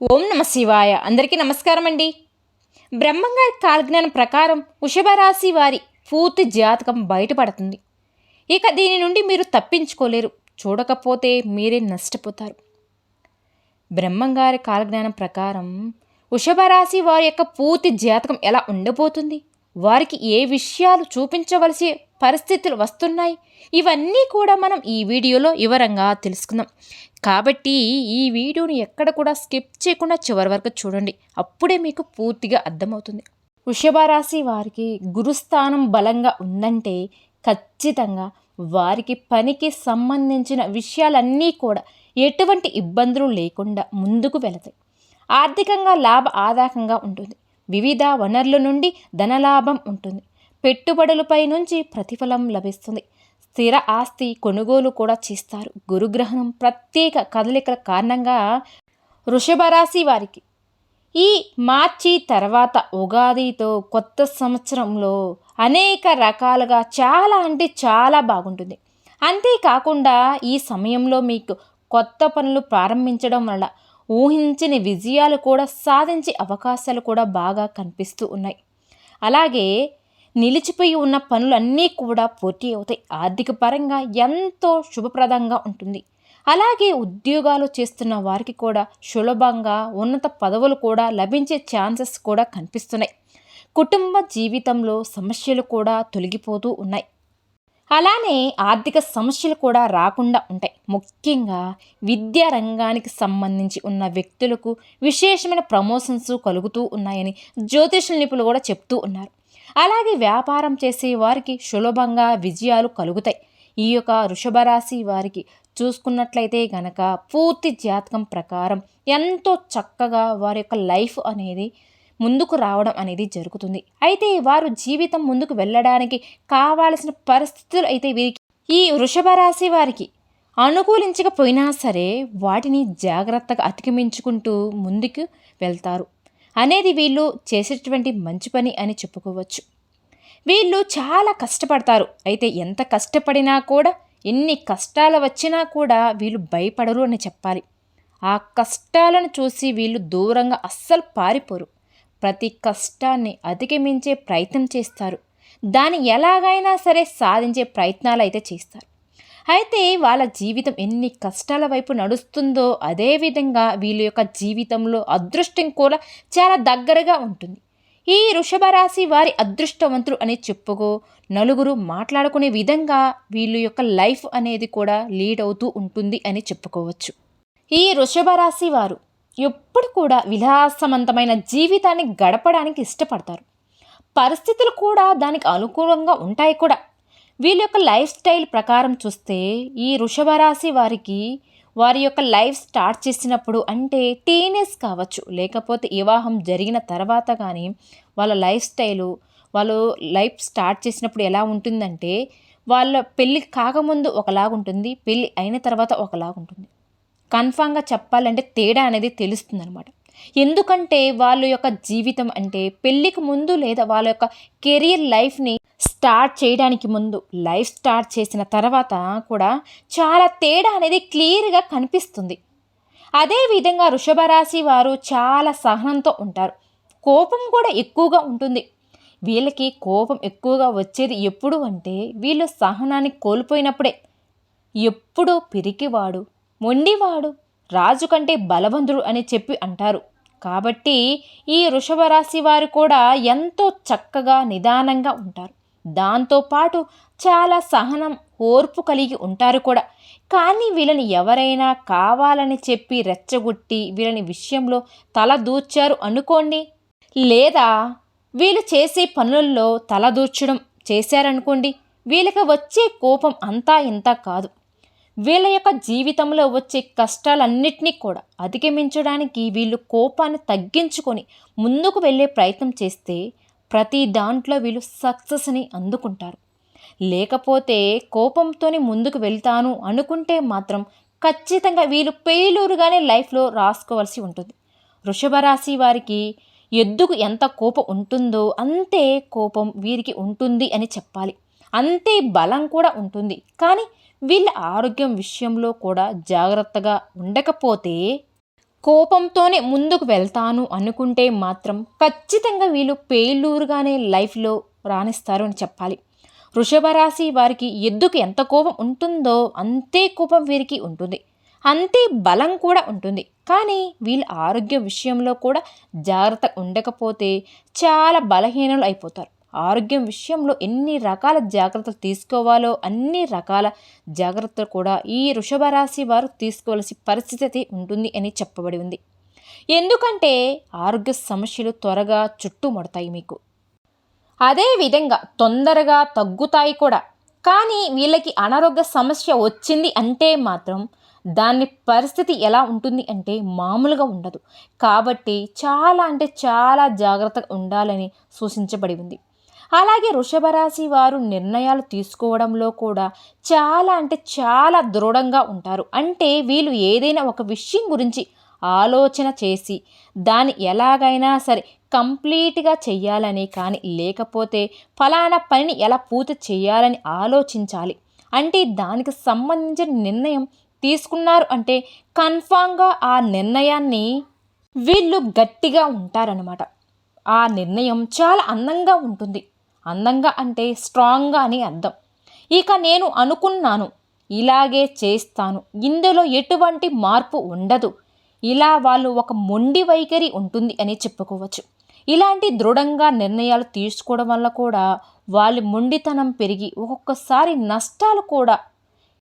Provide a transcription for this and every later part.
ఓం నమ శివాయ. అందరికీ నమస్కారం అండి బ్రహ్మంగారి కాలజ్ఞానం ప్రకారం వృషభరాశి వారి పూర్తి జాతకం బయటపడుతుంది. ఇక దీని నుండి మీరు తప్పించుకోలేరు. చూడకపోతే మీరే నష్టపోతారు. బ్రహ్మంగారి కాలజ్ఞానం ప్రకారం వృషభరాశి వారి యొక్క పూర్తి జాతకం ఎలా ఉండబోతుంది? వారికి ఏ విషయాలు చూపించవలసి పరిస్థితులు వస్తున్నాయి. ఇవన్నీ కూడా మనం ఈ వీడియోలో వివరంగా తెలుసుకుందాం. కాబట్టి ఈ వీడియోని ఎక్కడ కూడా స్కిప్ చేయకుండా చివరి వరకు చూడండి. అప్పుడే మీకు పూర్తిగా అర్థమవుతుంది. వృషభరాశి వారికి గురుస్థానం బలంగా ఉందంటే ఖచ్చితంగా వారికి పనికి సంబంధించిన విషయాలన్నీ కూడా ఎటువంటి ఇబ్బందులు లేకుండా ముందుకు వెళతాయి. ఆర్థికంగా లాభ ఆదాకంగా ఉంటుంది. వివిధ వనరుల నుండి ధనలాభం ఉంటుంది. పెట్టుబడులపై నుంచి ప్రతిఫలం లభిస్తుంది. స్థిర ఆస్తి కొనుగోలు కూడా చేస్తారు. గురుగ్రహణం ప్రత్యేక కదలికల కారణంగా వృషభ రాశి వారికి ఈ మార్చి తర్వాత ఉగాదితో కొత్త సంవత్సరంలో అనేక రకాలుగా చాలా అంటే చాలా బాగుంటుంది. అంతేకాకుండా ఈ సమయంలో మీకు కొత్త పనులు ప్రారంభించడం వల్ల ఊహించని విజయాలు కూడా సాధించే అవకాశాలు కూడా బాగా కనిపిస్తూ ఉన్నాయి. అలాగే నిలిచిపోయి ఉన్న పనులన్నీ కూడా పూర్తి అవుతాయి. ఆర్థిక పరంగా ఎంతో శుభప్రదంగా ఉంటుంది. అలాగే ఉద్యోగాలు చేస్తున్న వారికి కూడా సులభంగా ఉన్నత పదవులు కూడా లభించే ఛాన్సెస్ కూడా కనిపిస్తున్నాయి. కుటుంబ జీవితంలో సమస్యలు కూడా తొలగిపోతూ ఉన్నాయి. అలానే ఆర్థిక సమస్యలు కూడా రాకుండా ఉంటాయి. ముఖ్యంగా విద్యా రంగానికి సంబంధించి ఉన్న వ్యక్తులకు విశేషమైన ప్రమోషన్స్ కలుగుతూ ఉన్నాయని జ్యోతిష నిపుణులు కూడా చెప్తూ ఉన్నారు. అలాగే వ్యాపారం చేసే వారికి సులభంగా విజయాలు కలుగుతాయి. ఈ యొక్క వృషభరాశి వారికి చూసుకున్నట్లయితే గనక పూర్తి జాతకం ప్రకారం ఎంతో చక్కగా వారి యొక్క లైఫ్ అనేది ముందుకు రావడం అనేది జరుగుతుంది. అయితే వారు జీవితం ముందుకు వెళ్ళడానికి కావాల్సిన పరిస్థితులు అయితే వీరికి ఈ వృషభ రాశి వారికి అనుకూలించకపోయినా సరే వాటిని జాగ్రత్తగా అతికిమించుకుంటూ ముందుకు వెళ్తారు. అనేది వీళ్ళు చేసేటువంటి మంచి పని అని చెప్పుకోవచ్చు. వీళ్ళు చాలా కష్టపడతారు. అయితే ఎంత కష్టపడినా కూడా ఎన్ని కష్టాలు వచ్చినా కూడా వీళ్ళు భయపడరు అని చెప్పాలి. ఆ కష్టాలను చూసి వీళ్ళు దూరంగా అస్సలు పారిపోరు. ప్రతి కష్టాన్ని అధిగమించే ప్రయత్నం చేస్తారు. దాన్ని ఎలాగైనా సరే సాధించే ప్రయత్నాలు అయితే చేస్తారు. అయితే వాళ్ళ జీవితం ఎన్ని కష్టాల వైపు నడుస్తుందో అదేవిధంగా వీళ్ళ యొక్క జీవితంలో అదృష్టం కూడా చాలా దగ్గరగా ఉంటుంది. ఈ వృషభ రాశి వారి అదృష్టవంతులు అని చెప్పుకో నలుగురు మాట్లాడుకునే విధంగా వీళ్ళ యొక్క లైఫ్ అనేది కూడా లీడ్ అవుతూ ఉంటుంది అని చెప్పుకోవచ్చు. ఈ వృషభ రాశి వారు ఎప్పుడు కూడా విలాసవంతమైన జీవితాన్ని గడపడానికి ఇష్టపడతారు. పరిస్థితులు కూడా దానికి అనుకూలంగా ఉంటాయి కూడా. వీళ్ళ యొక్క లైఫ్ స్టైల్ ప్రకారం చూస్తే ఈ వృషభరాశి వారికి వారి యొక్క లైఫ్ స్టార్ట్ చేసినప్పుడు అంటే టీనేజ్ కావచ్చు. లేకపోతే వివాహం జరిగిన తర్వాత కానీ వాళ్ళ లైఫ్ స్టైలు వాళ్ళు లైఫ్ స్టార్ట్ చేసినప్పుడు ఎలా ఉంటుందంటే వాళ్ళ పెళ్ళి కాకముందు ఒకలాగుంటుంది పెళ్ళి అయిన తర్వాత ఒకలాగుంటుంది కన్ఫామ్గా చెప్పాలంటే తేడా అనేది తెలుస్తుంది అనమాట ఎందుకంటే వాళ్ళ యొక్క జీవితం అంటే పెళ్ళికి ముందు లేదా వాళ్ళ యొక్క కెరియర్ లైఫ్ని స్టార్ట్ చేయడానికి ముందు లైఫ్ స్టార్ట్ చేసిన తర్వాత కూడా చాలా తేడా అనేది క్లియర్గా కనిపిస్తుంది. అదేవిధంగా వృషభ రాశి వారు చాలా సహనంతో ఉంటారు. కోపం కూడా ఎక్కువగా ఉంటుంది. వీళ్ళకి కోపం ఎక్కువగా వచ్చేది ఎప్పుడు అంటే వీళ్ళు సహనాన్ని కోల్పోయినప్పుడే. ఎప్పుడూ పిరికివాడు మొండివాడు రాజు కంటే బలవంతుడు అని చెప్పి అంటారు. కాబట్టి ఈ వృషభ రాశి వారు కూడా ఎంతో చక్కగా నిదానంగా ఉంటారు. దాంతోపాటు చాలా సహనం ఓర్పు కలిగి ఉంటారు కూడా. కానీ వీళ్ళని ఎవరైనా కావాలని చెప్పి రెచ్చగొట్టి వీళ్ళని విషయంలో తల దూర్చారు అనుకోండి. లేదా వీళ్ళు చేసే పనుల్లో తల దూర్చడం చేశారనుకోండి. వీళ్ళకి వచ్చే కోపం అంతా ఇంత కాదు. వీళ్ళ యొక్క జీవితంలో వచ్చే కష్టాలన్నింటినీ కూడా అధిగమించడానికి వీళ్ళు కోపాన్ని తగ్గించుకొని ముందుకు వెళ్ళే ప్రయత్నం చేస్తే ప్రతి దాంట్లో వీళ్ళు సక్సెస్ని అందుకుంటారు. లేకపోతే కోపంతోనే ముందుకు వెళ్తాను అనుకుంటే మాత్రం ఖచ్చితంగా వీళ్ళు పేలూరుగానే లైఫ్లో రాసుకోవాల్సి ఉంటుంది. వృషభ రాశి వారికి ఎద్దుకు ఎంత కోపం ఉంటుందో అంతే కోపం వీరికి ఉంటుంది అని చెప్పాలి. అంతే బలం కూడా ఉంటుంది. కానీ వీళ్ళ ఆరోగ్యం విషయంలో కూడా జాగ్రత్తగా ఉండకపోతే కోపంతోనే ముందుకు వెళ్తాను అనుకుంటే మాత్రం ఖచ్చితంగా వీళ్ళు పేలూరుగానే లైఫ్లో రాణిస్తారు అని చెప్పాలి. వృషభ రాశి వారికి ఎద్దుకు ఎంత కోపం ఉంటుందో అంతే కోపం వీరికి ఉంటుంది. అంతే బలం కూడా ఉంటుంది. కానీ వీళ్ళ ఆరోగ్య విషయంలో కూడా జాగ్రత్త ఉండకపోతే చాలా బలహీనలు అయిపోతారు. ఆరోగ్యం విషయంలో ఎన్ని రకాల జాగ్రత్తలు తీసుకోవాలో అన్ని రకాల జాగ్రత్తలు కూడా ఈ వృషభ రాశి వారు తీసుకోవాల్సిన పరిస్థితి ఉంటుంది అని చెప్పబడి ఉంది. ఎందుకంటే ఆరోగ్య సమస్యలు త్వరగా చుట్టుముడతాయి మీకు. అదేవిధంగా తొందరగా తగ్గుతాయి కూడా. కానీ వీళ్ళకి అనారోగ్య సమస్య వచ్చింది అంటే మాత్రం దాని పరిస్థితి ఎలా ఉంటుంది అంటే మామూలుగా ఉండదు. కాబట్టి చాలా అంటే చాలా జాగ్రత్తగా ఉండాలని సూచించబడి ఉంది. అలాగే వృషభ రాశి వారు నిర్ణయాలు తీసుకోవడంలో కూడా చాలా అంటే చాలా దృఢంగా ఉంటారు. అంటే వీళ్ళు ఏదైనా ఒక విషయం గురించి ఆలోచన చేసి దాన్ని ఎలాగైనా సరే కంప్లీట్గా చెయ్యాలని కానీ లేకపోతే ఫలానా పనిని ఎలా పూర్తి చేయాలని ఆలోచించాలి. అంటే దానికి సంబంధించిన నిర్ణయం తీసుకున్నారు అంటే కన్ఫామ్గా ఆ నిర్ణయాన్ని వీళ్ళు గట్టిగా ఉంటారనమాట ఆ నిర్ణయం చాలా అందంగా ఉంటుంది. అందంగా అంటే స్ట్రాంగ్గా అని అర్థం. ఇక నేను అనుకున్నాను ఇలాగే చేస్తాను ఇందులో ఎటువంటి మార్పు ఉండదు. ఇలా వాళ్ళు ఒక మొండి వైఖరి ఉంటుంది అని చెప్పుకోవచ్చు. ఇలాంటి దృఢంగా నిర్ణయాలు తీసుకోవడం వల్ల కూడా వాళ్ళ మొండితనం పెరిగి ఒక్కొక్కసారి నష్టాలు కూడా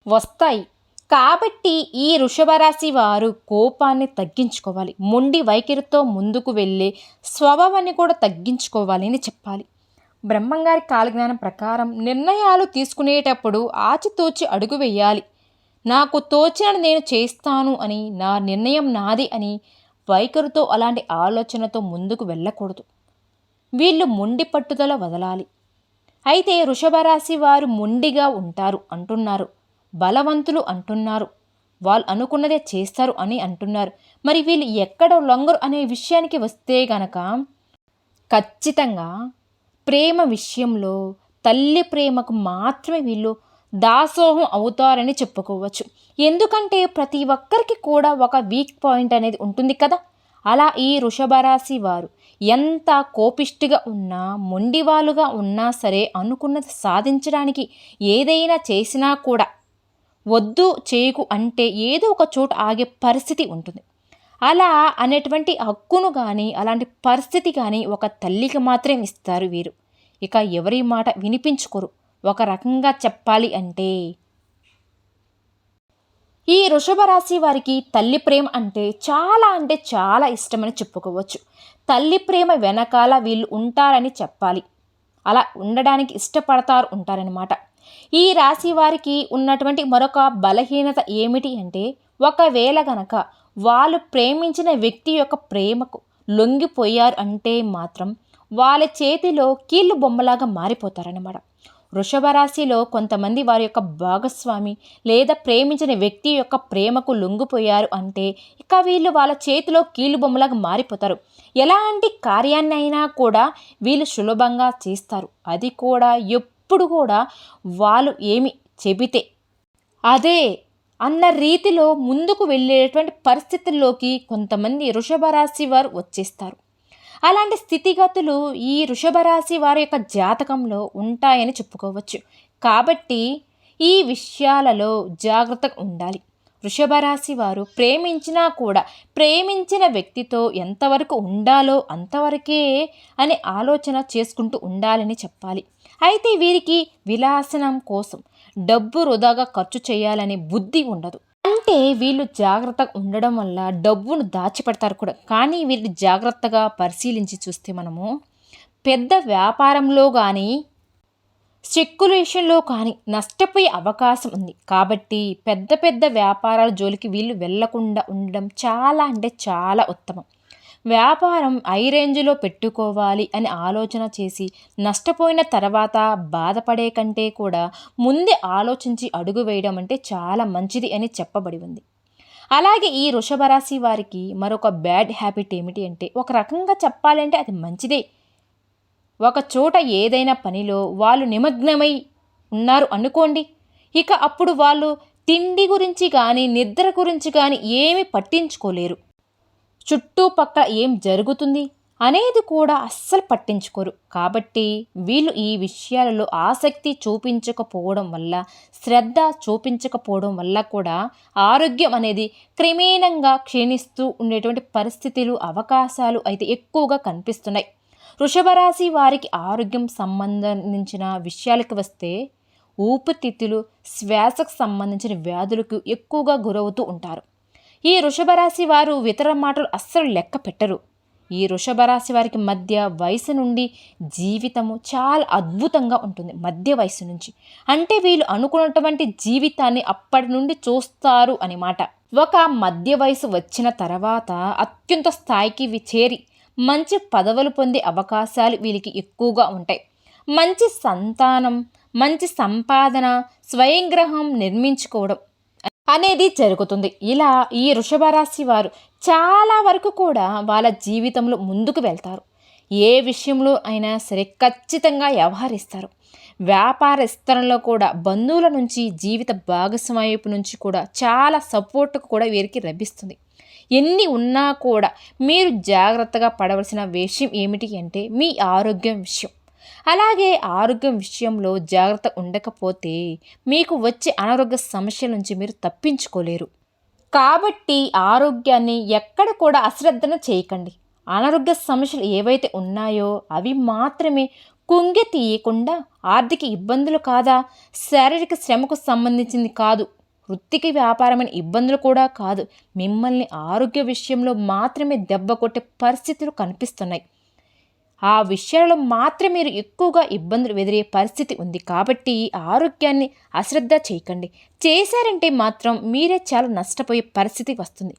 వస్తాయి. కాబట్టి ఈ వృషభరాశి వారు కోపాన్ని తగ్గించుకోవాలి మొండి వైఖరితో ముందుకు వెళ్ళే స్వభావాన్ని కూడా తగ్గించుకోవాలి అని చెప్పాలి. బ్రహ్మంగారి కాలజ్ఞానం ప్రకారం నిర్ణయాలు తీసుకునేటప్పుడు ఆచితూచి అడుగు వేయాలి. నాకు తోచినది నేను చేస్తాను అని నా నిర్ణయం నాది అని వైఖరితో అలాంటి ఆలోచనతో ముందుకు వెళ్ళకూడదు. వీళ్ళు మొండి పట్టుదల వదలాలి. అయితే వృషభరాశి వారు మొండిగా ఉంటారు అంటున్నారు. బలవంతులు అంటున్నారు. వాళ్ళు అనుకున్నదే చేస్తారు అని అంటున్నారు. మరి వీళ్ళు ఎక్కడ లొంగరు అనే విషయానికి వస్తే గనక ఖచ్చితంగా ప్రేమ విషయంలో తల్లి ప్రేమకు మాత్రమే వీళ్ళు దాసోహం అవుతారని చెప్పుకోవచ్చు. ఎందుకంటే ప్రతి ఒక్కరికి కూడా ఒక వీక్ పాయింట్ అనేది ఉంటుంది కదా? అలా ఈ వృషభరాశి వారు ఎంత కోపిష్టిగా ఉన్నా మొండివాలుగా ఉన్నా సరే అనుకున్నది సాధించడానికి ఏదైనా చేసినా కూడా వద్దు చేయకు అంటే ఏదో ఒక చోట ఆగే పరిస్థితి ఉంటుంది. అలా అనేటువంటి హక్కును కానీ అలాంటి పరిస్థితి కానీ ఒక తల్లికి మాత్రం ఇస్తారు వీరు. ఇక ఎవరి మాట వినిపించుకోరు. ఒక రకంగా చెప్పాలి అంటే ఈ వృషభ రాశి వారికి తల్లి ప్రేమ అంటే చాలా అంటే చాలా ఇష్టమని చెప్పుకోవచ్చు. తల్లి ప్రేమ వెనకాల వీళ్ళు ఉంటారని చెప్పాలి. అలా ఉండడానికి ఇష్టపడతారు ఉంటారనమాట ఈ రాశి వారికి ఉన్నటువంటి మరొక బలహీనత ఏమిటి అంటే ఒకవేళ గనక వాళ్ళు ప్రేమించిన వ్యక్తి యొక్క ప్రేమకు లొంగిపోయారు అంటే మాత్రం వాళ్ళ చేతిలో కీళ్ళు బొమ్మలాగా మారిపోతారనమాట వృషభరాశిలో కొంతమంది వారి యొక్క భాగస్వామి లేదా ప్రేమించిన వ్యక్తి యొక్క ప్రేమకు లొంగిపోయారు అంటే ఇక వీళ్ళు వాళ్ళ చేతిలో కీలు బొమ్మలాగా మారిపోతారు. ఎలాంటి కార్యాన్నైనా కూడా వీళ్ళు సులభంగా చేస్తారు. అది కూడా ఎప్పుడు కూడా వాళ్ళు ఏమి చెబితే అదే అన్న రీతిలో ముందుకు వెళ్ళేటువంటి పరిస్థితుల్లోకి కొంతమంది వృషభ రాశి వారు వచ్చేస్తారు. అలాంటి స్థితిగతులు ఈ వృషభ రాశి వారి యొక్క జాతకంలో ఉంటాయని చెప్పుకోవచ్చు. కాబట్టి ఈ విషయాలలో జాగ్రత్తగా ఉండాలి. వృషభ రాశి వారు ప్రేమించినా కూడా ప్రేమించిన వ్యక్తితో ఎంతవరకు ఉండాలో అంతవరకే అనే ఆలోచన చేసుకుంటూ ఉండాలని చెప్పాలి. అయితే వీరికి విలాసనం కోసం డబ్బు వృధాగా ఖర్చు చేయాలనే బుద్ధి ఉండదు. అంటే వీళ్ళు జాగ్రత్తగా ఉండడం వల్ల డబ్బును దాచిపెడతారు కూడా. కానీ వీళ్ళు జాగ్రత్తగా పరిశీలించి చూస్తే మనము పెద్ద వ్యాపారంలో కానీ స్పెక్యులేషన్లో కానీ నష్టపోయే అవకాశం ఉంది. కాబట్టి పెద్ద పెద్ద వ్యాపారాల జోలికి వీళ్ళు వెళ్ళకుండా ఉండడం చాలా అంటే చాలా ఉత్తమం. వ్యాపారం ఐ రేంజ్లో పెట్టుకోవాలి అని ఆలోచన చేసి నష్టపోయిన తర్వాత బాధపడే కంటే కూడా ముందే ఆలోచించి అడుగు వేయడం అంటే చాలా మంచిది అని చెప్పబడి ఉంది. అలాగే ఈ వృషభ రాశి వారికి మరొక బ్యాడ్ హ్యాబిట్ ఏమిటి అంటే ఒక రకంగా చెప్పాలంటే అది మంచిదే. ఒక చోట ఏదైనా పనిలో వాళ్ళు నిమగ్నమై ఉన్నారు అనుకోండి ఇక అప్పుడు వాళ్ళు తిండి గురించి కానీ నిద్ర గురించి కానీ ఏమి పట్టించుకోలేరు. చుట్టుపక్కల ఏం జరుగుతుంది అనేది కూడా అస్సలు పట్టించుకోరు. కాబట్టి వీళ్ళు ఈ విషయాలలో ఆసక్తి చూపించకపోవడం వల్ల శ్రద్ధ చూపించకపోవడం వల్ల కూడా ఆరోగ్యం అనేది క్రమేణంగా క్షీణిస్తూ ఉండేటువంటి పరిస్థితులు అవకాశాలు అయితే ఎక్కువగా కనిపిస్తున్నాయి. వృషభరాశి వారికి ఆరోగ్యం సంబంధించిన విషయాలకు వస్తే ఊపిరితిత్తులు శ్వాసకు సంబంధించిన వ్యాధులకు ఎక్కువగా గురవుతూ ఉంటారు. ఈ వృషభరాశి వారు ఇతర మాటలు అస్సలు లెక్క పెట్టరు. ఈ వృషభ రాశి వారికి మధ్య వయసు నుండి జీవితము చాలా అద్భుతంగా ఉంటుంది. మధ్య వయసు నుంచి. అంటే వీళ్ళు అనుకున్నటువంటి జీవితాన్ని అప్పటి నుండి చూస్తారు అని మాట. ఒక మధ్య వయసు వచ్చిన తర్వాత అత్యంత స్థాయికి చేరి మంచి పదవులు పొందే అవకాశాలు వీళ్ళకి ఎక్కువగా ఉంటాయి. మంచి సంతానం మంచి సంపాదన స్వయంగ్రహం నిర్మించుకోవడం అనేది జరుగుతుంది. ఇలా ఈ వృషభ రాశి వారు చాలా వరకు కూడా వాళ్ళ జీవితంలో ముందుకు వెళ్తారు. ఏ విషయంలో అయినా సరే ఖచ్చితంగా వ్యవహరిస్తారు. వ్యాపార విస్తరణలో కూడా బంధువుల నుంచి జీవిత భాగస్వామ్యపు వైపు నుంచి కూడా చాలా సపోర్ట్ కూడా వీరికి లభిస్తుంది. ఎన్ని ఉన్నా కూడా మీరు జాగ్రత్తగా పడవలసిన విషయం ఏమిటి అంటే మీ ఆరోగ్యం విషయం. అలాగే ఆరోగ్యం విషయంలో జాగ్రత్త ఉండకపోతే మీకు వచ్చే అనారోగ్య సమస్యల నుంచి మీరు తప్పించుకోలేరు. కాబట్టి ఆరోగ్యాన్ని ఎక్కడ కూడా అశ్రద్ధన చేయకండి. అనారోగ్య సమస్యలు ఏవైతే ఉన్నాయో అవి మాత్రమే కుంగి తీయకుండా ఆర్థిక ఇబ్బందులు కాదా శారీరక శ్రమకు సంబంధించింది కాదు వృత్తికి వ్యాపారమైన ఇబ్బందులు కూడా కాదు. మిమ్మల్ని ఆరోగ్య విషయంలో మాత్రమే దెబ్బ కొట్టే పరిస్థితులు కనిపిస్తున్నాయి. ఆ విషయాలలో మాత్రం మీరు ఎక్కువగా ఇబ్బందులు ఎదిరే పరిస్థితి ఉంది కాబట్టి ఆరోగ్యాన్ని అశ్రద్ధ చేయకండి. చేశారంటే మాత్రం మీరే చాలా నష్టపోయే పరిస్థితి వస్తుంది.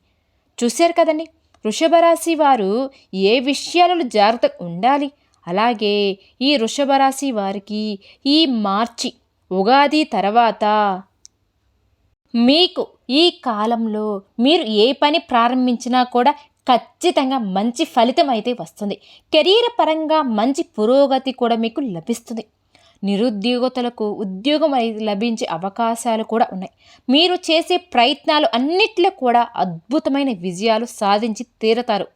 చూశారు కదండి? వృషభరాశి వారు ఏ విషయాలలో జాగ్రత్త ఉండాలి? అలాగే ఈ వృషభరాశి వారికి ఈ మార్చి ఉగాది తర్వాత మీకు ఈ కాలంలో మీరు ఏ పని ప్రారంభించినా కూడా ఖచ్చితంగా మంచి ఫలితం అయితే వస్తుంది. కెరీర్ పరంగా మంచి పురోగతి కూడా మీకు లభిస్తుంది. నిరుద్యోగతలకు ఉద్యోగం అనేది లభించే అవకాశాలు కూడా ఉన్నాయి. మీరు చేసే ప్రయత్నాలు అన్నిట్లో కూడా అద్భుతమైన విజయాలు సాధించి తీరతారు.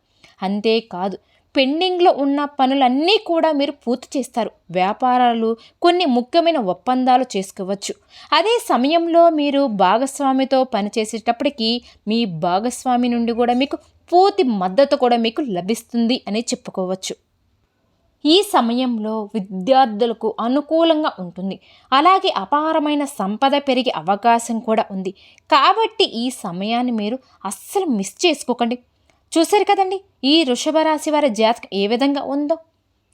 అంతేకాదు పెండింగ్లో ఉన్న పనులన్నీ కూడా మీరు పూర్తి చేస్తారు. వ్యాపారాలు కొన్ని ముఖ్యమైన ఒప్పందాలు చేసుకోవచ్చు. అదే సమయంలో మీరు భాగస్వామితో పనిచేసేటప్పటికీ మీ భాగస్వామి నుండి కూడా మీకు పూర్తి మద్దతు కూడా మీకు లభిస్తుంది అని చెప్పుకోవచ్చు. ఈ సమయంలో విద్యార్థులకు అనుకూలంగా ఉంటుంది. అలాగే అపారమైన సంపద పెరిగే అవకాశం కూడా ఉంది. కాబట్టి ఈ సమయాన్ని మీరు అస్సలు మిస్ చేసుకోకండి. చూశారు కదండి? ఈ వృషభ రాశి వారి జాతకం ఏ విధంగా ఉందో?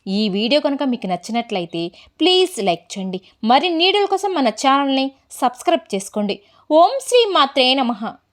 ఈ వీడియో కనుక మీకు నచ్చినట్లయితే ప్లీజ్ లైక్ చేయండి. మరి నీడల కోసం మన ఛానల్ని సబ్స్క్రైబ్ చేసుకోండి. ఓం శ్రీ మాత్రే నమః.